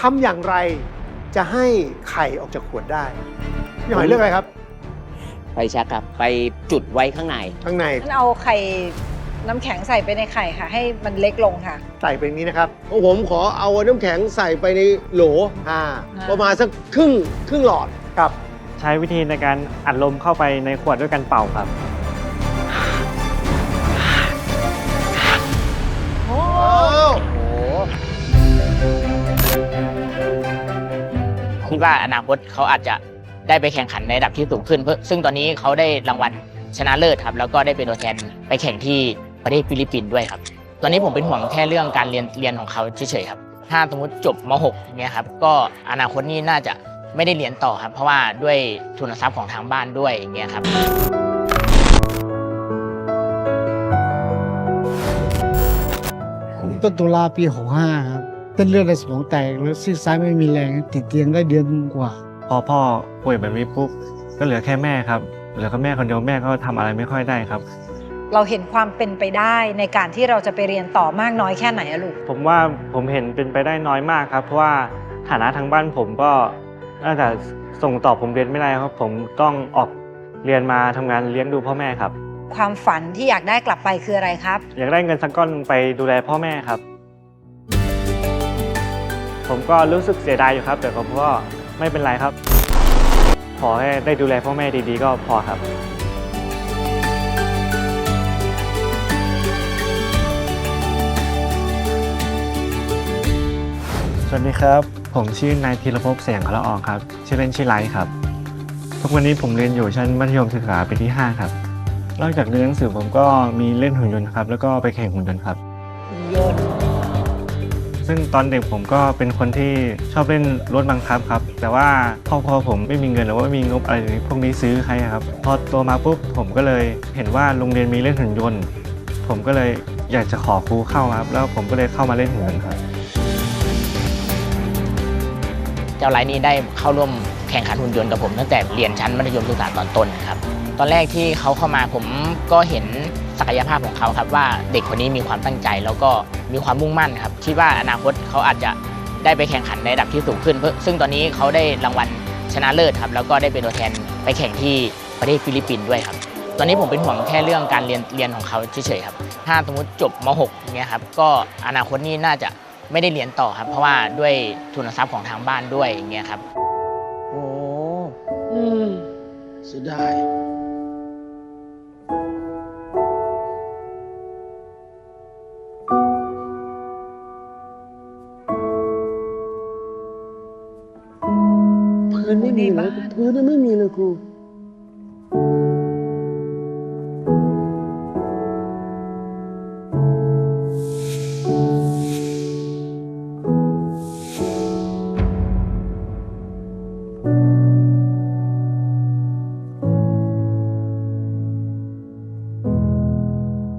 ทำอย่างไรจะให้ไข่ออกจากขวดได้พี่หอยเลือกอะไรครับ ไฟแช็กครับ ไปจุดไว้ข้างใน ข้างในงั้นเอาไข่น้ำแข็งใส่ไปในไข่ค่ะ ให้มันเล็กลงค่ะ ใส่เป็นอย่างนี้นะครับของผมขอเอาน้ำแข็งใส่ไปในโหลอ่า ประมาณสักครึ่งครึ่งหลอด ครับ ใช้วิธีในการอัดลมเข้าไปในขวดด้วยการเป่าครับ คิดว่าอนาคตเขาอาจจะได้ไปแข่งขันในระดับที่สูงขึ้นเพื่อซึ่งตอนนี้เขาได้รางวัลชนะเลิศครับ แล้วก็ได้เป็นตัวแทนไปแข่งที่ประเทศฟิลิปปินส์ด้วยครับ ตอนนี้ผมเป็นห่วงแค่เรื่องการเรียนเรียนของเขาเฉยๆครับ ถ้าสมมติจบม .6 เนี่ยครับ ก็อนาคตนี่น่าจะไม่ได้เรียนต่อครับ เพราะว่าด้วยทุนทรัพย์ของทางบ้านด้วยอย่างเงี้ยครับต้นตุลาปี 65ครับ ส้นเลือดในสมองแตกแล้วซีกซ้ายไม่มีแรงติดเตียงได้เดือนกว่า พอพ่อป่วยแบบนี้ปุ๊บก็เหลือแค่แม่ครับเหลือแค่แม่คนเดียวแม่ก็ทำอะไรไม่ค่อยได้ครับ เราเห็นความเป็นไปได้ในการที่เราจะไปเรียนต่อมากน้อยแค่ไหนอะลูกผมว่าผมเห็นเป็นไปได้น้อยมากครับ เพราะว่าฐานะทางบ้านผมก็น่าจะส่งต่อผมเรียนไม่ได้ครับ ผมต้องออกเรียนมาทำงานเลี้ยงดูพ่อแม่ครับ ความฝันที่อยากได้กลับไปคืออะไรครับ อยากได้เงินสักก้อนหนึ่งไปดูแลพ่อแม่ครับ ผมก็รู้สึกเสียดายอยู่ครับ แต่ผมก็ไม่เป็นไรครับ ขอให้ได้ดูแลพ่อแม่ดีๆ ก็พอครับสวัสดีครับ ผมชื่อนายธีรภพแสงละอองครับ ชื่อเล่นชื่อไลท์ครับ ทุกวันนี้ผมเรียนอยู่ชั้นมัธยมศึกษาปีที่ 5 ครับ นอกจากเรียนหนังสือผมก็มีเล่นหุ่นยนต์ครับ แล้วก็ไปแข่งหุ่นยนต์ครับ ซึ่งตอนเด็กผมก็เป็นคนที่ชอบเล่นรถบังคับครับ แต่ว่าครอบครัวผมไม่มีเงินหรือว่าไม่มีงบอะไรพวกนี้ซื้อให้ครับ พอโตมาปุ๊บผมก็เลยเห็นว่าโรงเรียนมีเล่นหุ่นยนต์ ผมก็เลยอยากจะขอครูเข้าครับ แล้วผมก็เลยเข้ามาเล่นหุ่นยนต์ครับ เจ้าไลน์นี่ได้เข้าร่วมแข่งขันหุ่นยนต์กับผมตั้งแต่เรียนชั้นมัธยมศึกษาตอนต้นครับ ตอนแรกที่เขาเข้ามาผมก็เห็น ศักยภาพของเขาครับว่าเด็กคนนี้มีความตั้งใจแล้วก็มีความมุ่งมั่นครับคิดว่าอนาคตเขาอาจจะได้ไปแข่งขันในระดับที่สูงขึ้นเพื่อซึ่งตอนนี้เขาได้รางวัลชนะเลิศครับแล้วก็ได้เป็นตัวแทนไปแข่งที่ประเทศฟิลิปปินส์ด้วยครับ ตอนนี้ผมเป็นห่วงแค่เรื่องการเรียนเรียนของเขาเฉยๆครับ ถ้าสมมติจบม .6 เนี่ยครับก็อนาคตนี่น่าจะไม่ได้เรียนต่อครับ เพราะว่าด้วยทุนทรัพย์ของทางบ้านด้วยอย่างเงี้ยครับโอ้อืมเสียดาย กู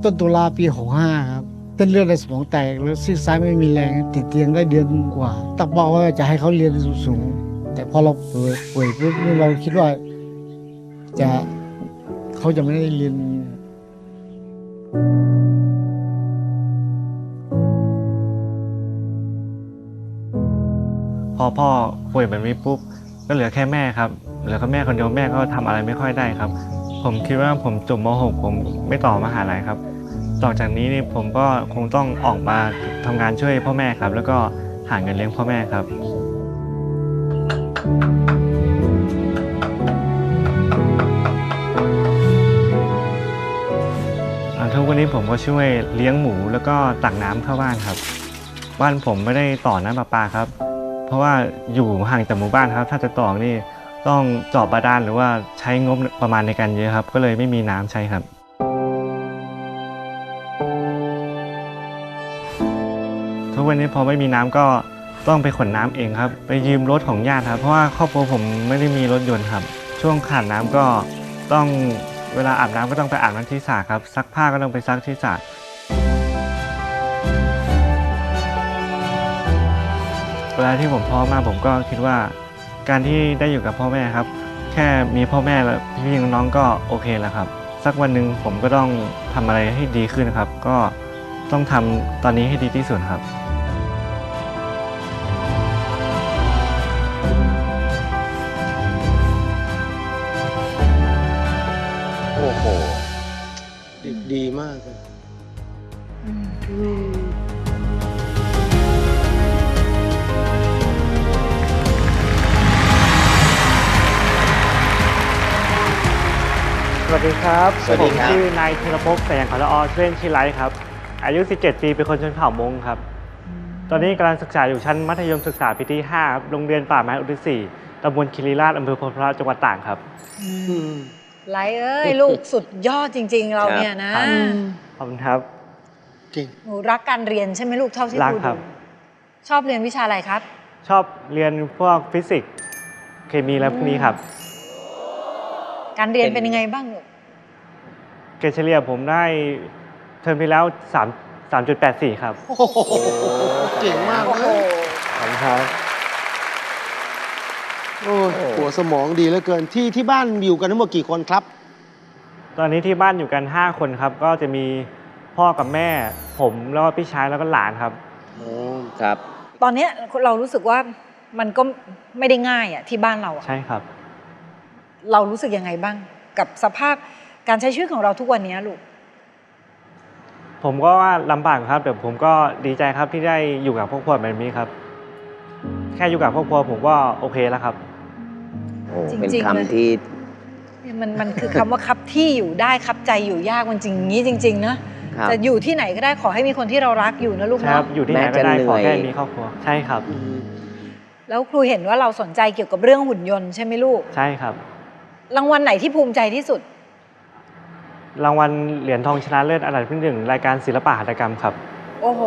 ต้นตุลาปี 65 ครับเส้นเลือดในสมองแตกแล้วซีกซ้ายไม่มีแรงติดเตียงได้เดือนกว่าตั้งเป้าว่าจะให้เขาเรียนสูงๆ แต่พอเราป่วยปุ๊บเราคิดว่า จะเขาจะไม่ได้เรียนพอพ่อป่วยแบบนี้ปุ๊บก็เหลือแค่แม่ครับ เหลือแค่แม่คนเดียวแม่ก็ทำอะไรไม่ค่อยได้ครับ ผมคิดว่าผมจบม .6 ผมไม่ต่อมหาลัยครับ ต่อจากนี้นี่ผมก็คงต้องออกมาทำงานช่วยพ่อแม่ครับ แล้วก็หาเงินเลี้ยงพ่อแม่ครับ ผมก็ช่วยเลี้ยงหมูแล้วก็ตักน้ำเข้าบ้านครับ บ้านผมไม่ได้ต่อน้ำประปาครับ เพราะว่าอยู่ห่างจากหมู่บ้านครับ ถ้าจะต่อนี่ต้องเจาะบาดาลหรือว่าใช้งบประมาณในการเยอะครับ ก็เลยไม่มีน้ำใช้ครับ ทุกวันนี้พอไม่มีน้ำก็ต้องไปขนน้ำเองครับ ไปยืมรถของญาติครับ เพราะว่าครอบครัวผมไม่ได้มีรถยนต์ครับ ช่วงขาดน้ำก็ต้อง เวลาอาบน้ำก็ต้องไปอาบน้ำที่สระครับซักผ้าก็ต้องไปซักที่สระเวลาที่ผมพร้อมากผมก็คิดว่า การที่ได้อยู่กับพ่อแม่ครับ แค่มีพ่อแม่และพี่น้องๆก็โอเคแล้วครับ สักวันหนึ่งผมก็ต้องทำอะไรให้ดีขึ้นครับ ก็ต้องทำตอนนี้ให้ดีที่สุดครับ ดีมากสวัสดีครับสวัสดีครับ ผมชื่อนายธีรภพแสงขอละออชื่อเล่นชื่อไลท์ครับ อายุ 17 ปี เป็นคนชนเผ่ามงครับ ตอนนี้กำลังศึกษาอยู่ชั้นมัธยมศึกษาปีที่5ครัโรงเรียนป่าไม้อุทิศ4ตำบลคิริราชอำเภอพลพระจังหวัดต่างครับ อืม ไลท์เอ้ย ลูกสุดยอดจริง ๆ เราเนี่ยนะครับขอบคุณครับหนูรักการเรียนใช่ไหมลูกเท่าที่รักครูครัดูบ ชอบเรียนวิชาอะไรครับ ชอบเรียนพวกฟิสิกส์เคมีและพวกนี้ครับ การเรียนเป็นยังไงบ้างลูกเกรดเฉลี่ยผมได้เทอมที่แล้ว3 3.84 ครับ โอ้โหเก่งมากโอ้เลโหย ขอบคุณครับ โอ้ยหัวสมองดีเหลือเกินที่ที่บ้านอยู่กันทั้งหมดกี่คนครับ ตอนนี้ที่บ้านอยู่กัน 5 คนครับ ก็จะมีพ่อกับแม่ ผมแล้วก็พี่ชายแล้วก็หลานครับครับ ตอนเนี้ยเรารู้สึกว่ามันก็ไม่ได้ง่ายอะที่บ้านเราอะใช่ครับ เรารู้สึกยังไงบ้าง กับสภาพการใช้ชีวิตของเราทุกวันเนี้ยลูก ผมก็ว่าลำบากครับแต่ผมก็ดีใจครับที่ได้อยู่กับครอบครัวแบบนี้ครับ แค่อยู่กับครอบครัวผมก็โอเคแล้วครับ โอ้จริงๆเป็นเลยคำที่เนี่ยมันมันคือคำว่าคับที่อยู่ได้คับใจอยู่ยากมันจริงงี้จริง ๆ นะ ครับ จะอยู่ที่ไหนก็ได้ขอให้มีคนที่เรารักอยู่นะลูกใช่ครัเนาะบอยู่ที่ไหนก็ได้แม้จะขอแค่เหนื่อยมีครอบครัวใช่ครับ แล้วครูเห็นว่าเราสนใจเกี่ยวกับเรื่องหุ่นยนต์ใช่ไหมลูก ใช่ครับ รางวัลไหนที่ภูมิใจที่สุด รางวัลเหรียญทองชนะเลิศอันดับที่หนึ่งรายการศิลปะหัตถกรรมครับ โอ้โห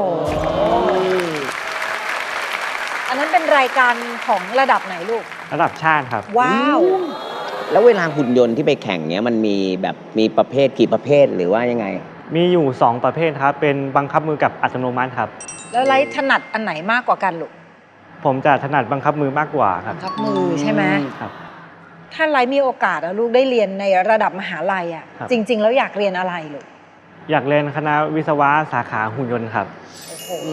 อันนั้นเป็นรายการของระดับไหนลูก ระดับชาติครับ ว้าว แล้วเวลาหุ่นยนต์ที่ไปแข่งเนี้ยมันมีแบบมีประเภทกี่ประเภทหรือว่ายังไง มีอยู่ 2 ประเภทครับ เป็นบังคับมือกับอัตโนมัติครับ แล้วไลท์ถนัดอันไหนมากกว่ากันลูกผมจะถนัดบังคับมือมากกว่าครับ บังคับมือใช่ไหมครับ ถ้าไลท์มีโอกาสอะลูกได้เรียนในระดับมหาลัยอะครับ จริง ๆ แล้วอยากเรียนอะไรลูก อยากเรียนคณะวิศวะสาขาหุ่นยนต์ครับโอ้โห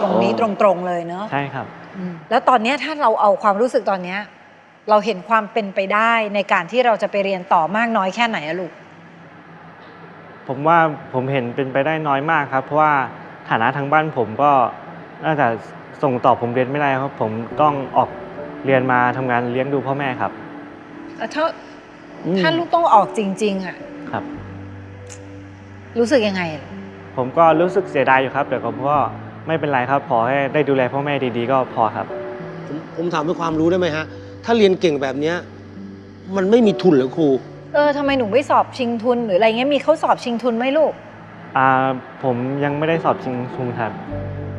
ตรงนี้ตรงๆเลยเนาะใช่ครับอืม แล้วตอนเนี้ยถ้าเราเอาความรู้สึกตอนเนี้ยเราเห็นความเป็นไปได้ในการที่เราจะไปเรียนต่อมากน้อยแค่ไหนอะลูก ผมว่าผมเห็นเป็นไปได้น้อยมากครับ เพราะว่าฐานะทางบ้านผมก็น่าจะส่งต่อผมเรียนไม่ได้ครับ ผมต้องออกเรียนมาทำงานเลี้ยงดูพ่อแม่ครับถ้าอืมถ้าลูกต้องออกจริง ๆอะครับ รู้สึกยังไงอะผมก็รู้สึกเสียดายอยู่ครับแต่ผมก็ ไม่เป็นไรครับขอให้ได้ดูแลพ่อแม่ดีๆ ก็พอครับ ผมผมถามด้วยความรู้ได้ไหมฮะ ถ้าเรียนเก่งแบบเนี้ยมันไม่มีทุนเหรอครู เออทำไมหนูไม่สอบชิงทุน หรืออะไรเงี้ยมีเขาสอบชิงทุนไหมลูก อ่าผมยังไม่ได้สอบชิงทุนครับ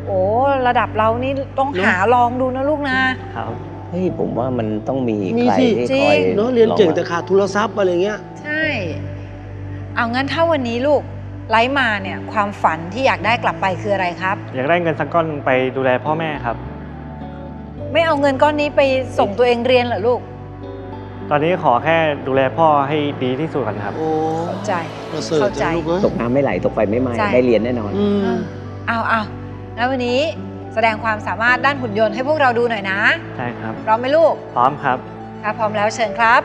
โอ้ระดับเรานี่ต้องหาลองดูนะลูกนะ ครับ เฮ้ยผมว่ามันต้องมีมีใครสิ ที่จริคงอยเนาะเรียนเก่งลอแต่ขาดทุนทรัพย์อะไรเงี้ย ใช่ เอางั้นถ้าวันนี้ลูก ไลฟ์มาเนี่ยความฝันที่อยากได้กลับไปคืออะไรครับ อยากได้เงินสักก้อนไปดูแลพ่อแม่ครับ ไม่เอาเงินก้อนนี้ไปส่งตัวเองเรียนเหรอลูกตอนนี้ขอแค่ดูแลพ่อให้ดีที่สุดก่อนครับ โอ้เข้าใจ ประเสริฐเข้าใจ จังลูกเอ้ย ตกน้ำไม่ไหลตกไฟไม่ไหม้ใช่ ได้เรียนแน่นอน อืม เอาเอาแล้ววันนี้แสดงความสามารถด้านหุ่นยนต์ให้พวกเราดูหน่อยนะใช่ครับ พร้อมไหมลูกพร้อมครับ ถ้าพร้อมแล้วเชิญครับ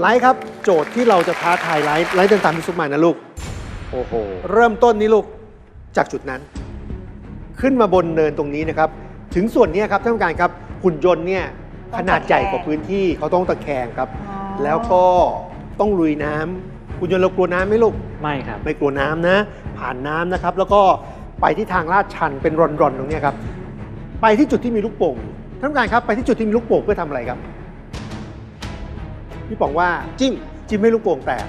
ไลท์ครับ โจทย์ที่เราจะท้าทายไลท์ไลท์เดินตามพี่ซุปมานะลูก โอ้โห เริ่มต้นนี้ลูกจากจุดนั้น ขึ้นมาบนเนินตรงนี้นะครับ ถึงส่วนเนี้ยครับท่านผู้การครับหุ่นยนต์เนี่ยต้ของตะแคงนาดใหญ่กว่าพื้นที่เขาต้องตะแคงครับแล้วก็ต้องลุยน้ำหุ่นยนต์เรากลัวน้ำไหมลูก ไม่ครับ ไม่กลัวน้ำนะ ผ่านน้ำนะครับ แล้วก็ไปที่ทางลาดชันเป็นรอนๆตรงเนี้ยครับ ไปที่จุดที่มีลูกโป่งท่านผู้การครับไปที่จุดที่มีลูกโป่งเพื่อทำอะไรครับพี่ป๋องว่าจิ้มจิ้มให้ลูกโป่งแตก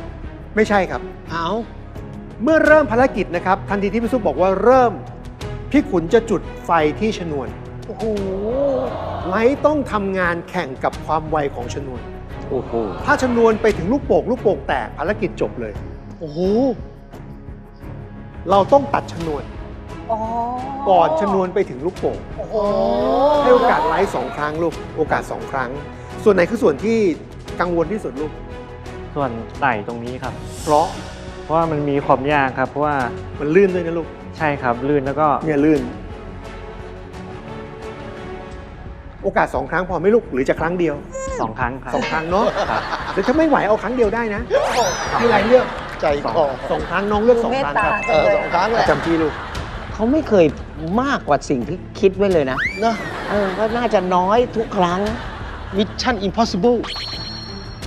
ไม่ใช่ครับ เอา เมื่อเริ่มภารกิจนะครับ ทันทีที่พี่ซุปบอกว่าเริ่ม พี่ขุนจะจุดไฟที่ชนวน โอ้โหไลท์ต้องทำงานแข่งกับความไวของชนวน โอ้โห ถ้าชนวนไปถึงลูกโป่งลูกโป่งแตกภารกิจจบเลย โอ้โห เราต้องตัดชนวน อ๋อก่อนชนวนไปถึงลูกโป่ง โอ้โหให้โอกาสไลท์สองครั้งลูก โอกาสสองครั้ง ส่วนไหนคือส่วนที่กังวลที่สุดลูก ส่วนไหล่ตรงนี้ครับ เพราะ เพราะว่ามันมีความยากครับ เพราะว่ามันลื่นด้วยนะลูกใช่ครับลื่นแล้วก็เนี่ยลื่น โอกาสสองครั้งพอไหม่ลูกหรือจะครั้งเดียวสองครั้งครับ สองครั้งเนาะครับหรือถ้าไม่ไหวเอาครั้งเดียวได้นะที่ไรเลือกใจสองคอสองครั้งน้องเลือกสองครั้งครับเออสองครั้งแหปละระจำที่ลูกเขาไม่เคยมากกว่าสิ่งที่คิดไว้เลยนะนะเออก็น่าจะน้อยทุกครั้ง Mission Impossible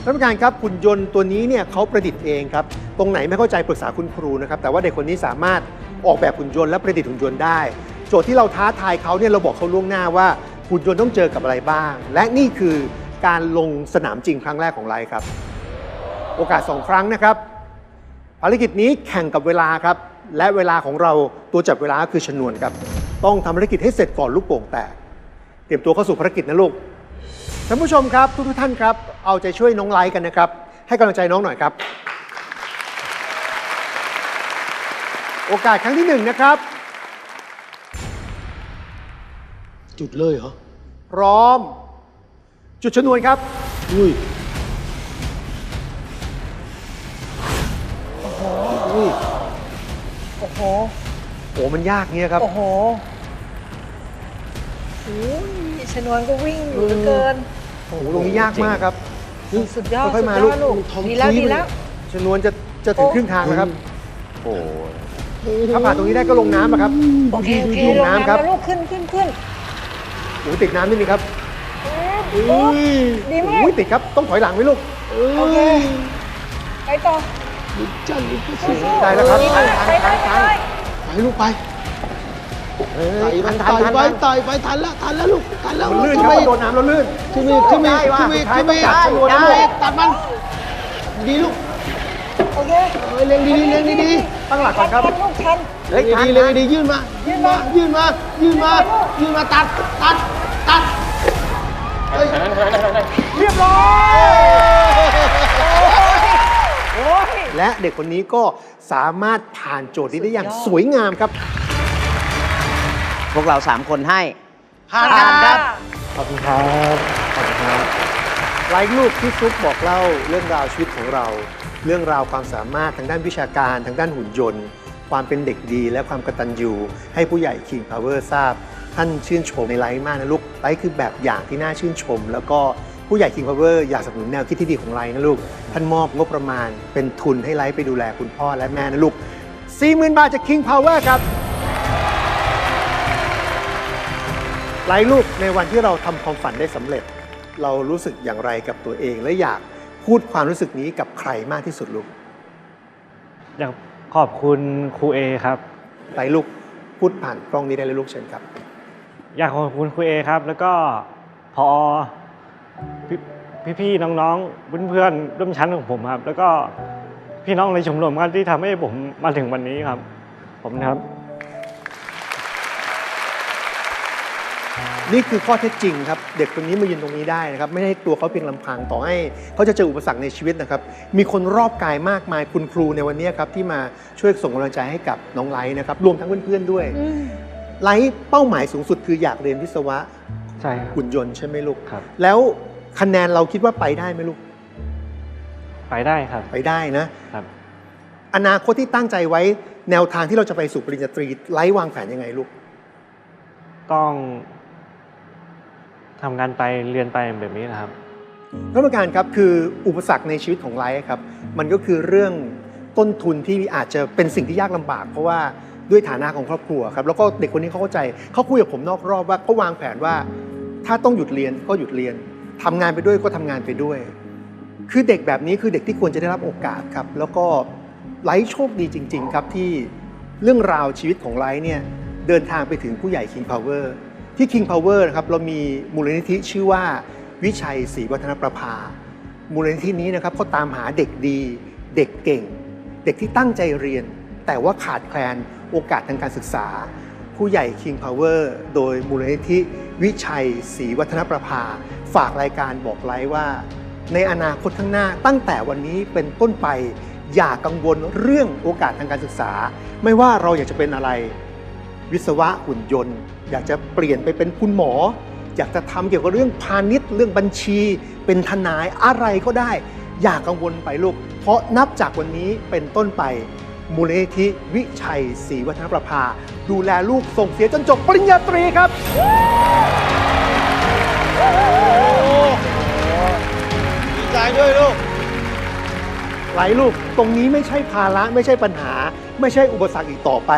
ท่านผู้การครับหุ่นยนต์ตัวนี้เนี่ยเขาประดิษฐ์เองครับ ตรงไหนไม่เข้าใจปรึกษาคุณครูนะครับ แต่ว่าเด็กคนนี้สามารถออกแบบหุ่นยนต์และประดิษฐ์หุ่นยนต์ได้ โจทย์ที่เราท้าทายเขาเนี่ยเราบอกเขาล่วงหน้าว่าหุ่นยนต์ต้องเจอกับอะไรบ้าง และนี่คือการลงสนามจริงครั้งแรกของไลฟ์ครับ โอกาสสองครั้งนะครับ ภารกิจนี้แข่งกับเวลาครับ และเวลาของเราตัวจับเวลาคือชนวนครับ ต้องทำภารกิจให้เสร็จก่อนลูกโป่งแตก เตรียมตัวเข้าสู่ภารกิจนะลูก ท่านผู้ชมครับทุกๆท่านครับ เอาใจช่วยน้องไลท์กันนะครับ ให้กำลังใจน้องหน่อยครับ โอกาสครั้งที่หนึ่งนะครับ จุดเลยเหรอ พร้อม จุดชนวนครับ อุ้ยโอ้โห โอ้มันยากเงี้ยครับ โอ้โหโอ้ยชนวนก็วิ่งอยู่เหลือเกิน โอ้โหตรงนี้ยากมากครับสุดยอดค่อยสุๆดมายลูอกดลูกทอมดีแล้วครูซดีแล้วชนวนจะจะถึงโอ้ครึ่งทางแล้วครับโอ้โหถ้าผ่านตรงนี้ได้ก็ลงน้ำอะครับโอเคโอเคลงลงน้ำน้ำครัแล้วลูกขึ้นขึ้นขึ้นโอ้โหติดน้ำนิดนึงครับโอ้ดีมากโอ้ยติดครับต้องถอยหลังไว้ลูกโอเคไปต่อจันลูกสู้ๆได้แล้วครับดีมากไปได้ไปได้ไปลูกไป ไต่ไปทันทันไต่ไปทันไต่ไปทันแล้วทันแล้วลูกทันแล้วมันลื่นขึ้ครับไปมันโดนน้ำแล้วลื่น ขึ้นไปอีกขึ้นไปอีกได้ว่ะขึ้นไปอีกสุขึ้นดไปท้ายอีกต้องจับชนวนนะได้ลูกตัดมันดีลูกโอเคเอ้ยเล็งดีๆเล็งดีตั้งหลักก่อนครับทันลูกทันๆเล็งดีๆเล็งดีๆยื่นมายื่นมายื่นมายื่นมายื่นมาตัดตัดตัดเฮ้ยเรียบร้อยและเด็กคนนี้ก็สามารถผ่านโจทย์นี้ได้อย่างสวยงามครับ พวกเราสามคนให้ผ่านครับ ขอบคุณครับขอบคุณครับไลฟ์ลูกที่ฟลุกบอกเล่าเรื่องราวชีวิตของเรา เรื่องราวความสามารถทางด้านวิชาการ ทางด้านหุ่นยนต์ ความเป็นเด็กดีและความกตัญญูให้ผู้ใหญ่ King Power ทราบ ท่านชื่นชมในไลฟ์มากนะลูกไลฟ์คือแบบอย่างที่น่าชื่นชม แล้วก็ผู้ใหญ่ King Power อยากสนับสนุนแนวคิดที่ดีของไลฟ์นะลูก ท่านมอบงบประมาณเป็นทุนให้ไลฟ์ไปดูแลคุณพ่อและแม่นะลูก40,000บาทจาก King Power ครับ ไลฟ์ลูกในวันที่เราทำความฝันได้สำเร็จ เรารู้สึกอย่างไรกับตัวเอง และอยากพูดความรู้สึกนี้กับใครมากที่สุดลูกอยากขอบคุณครูเอครับ ไลฟ์ลูกพูดผ่านกล้องนี้ได้เลยลูกเชิญครับ อยากขอบคุณครูเอครับ แล้วก็พอพี่พี่ๆน้องๆเพื่อนๆร่วมชั้นของผมครับ แล้วก็พี่น้องในชมรมครับที่ทำให้ผมมาถึงวันนี้ครับ ผมนะครับ นี่คือข้อเท็จจริงครับ เด็กคนนี้มายืนตรงนี้ได้นะครับ ไม่ได้ตัวเขาเพียงลำพังต่อให้เขาจะเจออุปสรรคในชีวิตนะครับ มีคนรอบกายมากมายคุณครูในวันนี้ครับที่มาช่วยส่งกำลังใจให้กับน้องไลท์นะครับรวมทั้งเพื่อนๆด้วยอืมไลท์เป้าหมายสูงสุดคืออยากเรียนวิศวะใช่ครับหุ่นยนต์ใช่ไหมลูกครับ แล้วคะแนนเราคิดว่าไปได้ไหมลูก ไปได้ครับ ไปได้นะครับ อนาคตที่ตั้งใจไว้แนวทางที่เราจะไปสู่ปริญญาตรีไลฟ์วางแผนยังไงลูก ต้อง ทำงานไปเรียนไปแบบนี้นะครับท่านผู้การครับคืออุปสรรคในชีวิตของไลฟ์ครับ มันก็คือเรื่องต้นทุนที่อาจจะเป็นสิ่งที่ยากลำบาก เพราะว่าด้วยฐานะของครอบครัวครับแล้วก็เด็กคนนี้เขาเข้าใจเขาคุยกับผมนอกรอบว่าเขาวางแผนว่า ถ้าต้องหยุดเรียนก็หยุดเรียนทำงานไปด้วยก็ทำงานไปด้วย คือเด็กแบบนี้คือเด็กที่ควรจะได้รับโอกาสครับแล้วก็ไลฟ์โชคดีจริง ๆ ครับที่เรื่องราวชีวิตของไลฟ์เนี่ยเดินทางไปถึงผู้ใหญ่ King Power ที่ King Power นะครับเรามีมูลนิธิชื่อว่าวิชัยศรีวัฒนประภา มูลนิธินี้นะครับเขาตามหาเด็กดี เด็กเก่ง เด็กที่ตั้งใจเรียน แต่ว่าขาดแคลนโอกาสทางการศึกษา ผู้ใหญ่ King Power โดยมูลนิธิวิชัยศรีวัฒนประภา ฝากรายการบอกไลฟ์ว่า ในอนาคตข้างหน้าตั้งแต่วันนี้เป็นต้นไปอย่ากังวลเรื่องโอกาสทางการศึกษา ไม่ว่าเราอยากจะเป็นอะไร วิศวะหุ่นยนต์ อยากจะเปลี่ยนไปเป็นคุณหมอ อยากจะทำเกี่ยวกับเรื่องพาณิชย์เรื่องบัญชี เป็นทนายอะไรก็ได้ อย่ากังวลไปลูก เพราะนับจากวันนี้เป็นต้นไปมูลนิธิวิชัยศรีวัฒนประภา ดูแลลูกส่งเสียจนจบปริญญาตรีครับ ดีใจด้วยลูกหลายลูก ตรงนี้ไม่ใช่ภาระไม่ใช่ปัญหา ไม่ใช่อุปสรรคอีกต่อไป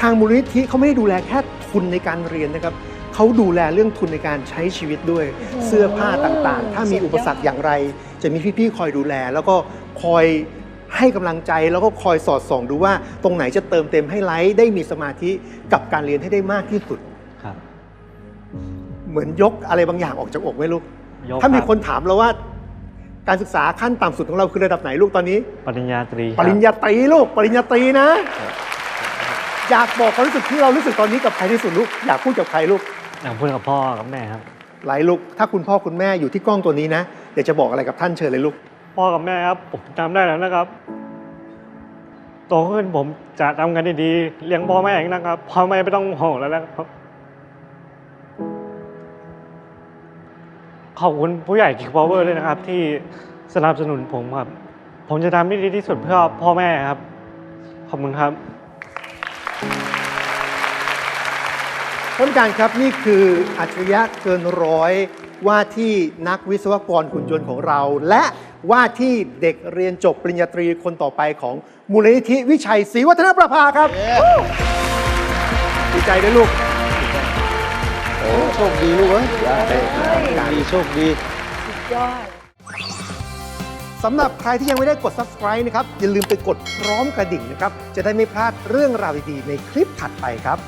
ทางมูลนิธิเขาไม่ได้ดูแลแค่ทุนในการเรียนนะครับเขาดูแลเรื่องทุนในการใช้ชีวิตด้วยเสื้อผ้าต่างๆ ถ้ามีอุปสรรคอย่างไร จะมีพี่ๆคอยดูแล แล้วก็คอยให้กำลังใจแล้วก็คอยสอดส่องดูว่า ตรงไหนจะเติมเต็มให้ไลฟ์ได้มีสมาธิกับการเรียนให้ได้มากที่สุดครับ เหมือนยกอะไรบางอย่างออกจากอกไหมลูกยกถ้ามีรับคนถามเราว่า การศึกษาขั้นต่ำสุดของเราคือระดับไหนลูกตอนนี้ ปริญญาตรีคปบริญญาตรีลูก ปริญญาตรีนะ อยากบอกความรู้สึกที่เรารู้สึกตอนนี้กับใครที่สุดลูกอยากพูดกับใครลูกอยากพูดกับพ่อกับแม่ครับหลายลูกถ้าคุณพ่อคุณแม่อยู่ที่กล้องตัวนี้นะเดี๋ยวจะบอกอะไรกับท่านเชิญเลยลูก พ่อกับแม่ครับผมจำได้แล้วนะครับโตขึ้นผมจะทำงานดีๆเลี้ยงพ่อแม่เองนะครับพ่อแม่ไม่ต้องห่วงแล้วนะครับขอบคุณผู้ใหญ่คิกพาวเวอร์ด้วยนะครับ ที่สนับสนุนผมครับ ผมจะทำให้ดีที่สุดเพื่อพ่อแม่ครับ ขอบคุณครับ ท่านผู้การครับนี่คืออัจฉริยะเกินร้อยว่าที่นักวิศวกรหุ่นยนต์ของเรา และว่าที่เด็กเรียนจบปริญญาตรีคนต่อไปของมูลนิธิวิชัยศรีวัฒนประภาครับดีใจด้วยลูกโอ้โชคดีลูกเอ้ยดีโชคดียอดสำหรับใครที่ยังไม่ได้กด subscribe นะครับ อย่าลืมไปกดพร้อมกระดิ่งนะครับ จะได้ไม่พลาดเรื่องราวดีๆในคลิปถัดไปครับ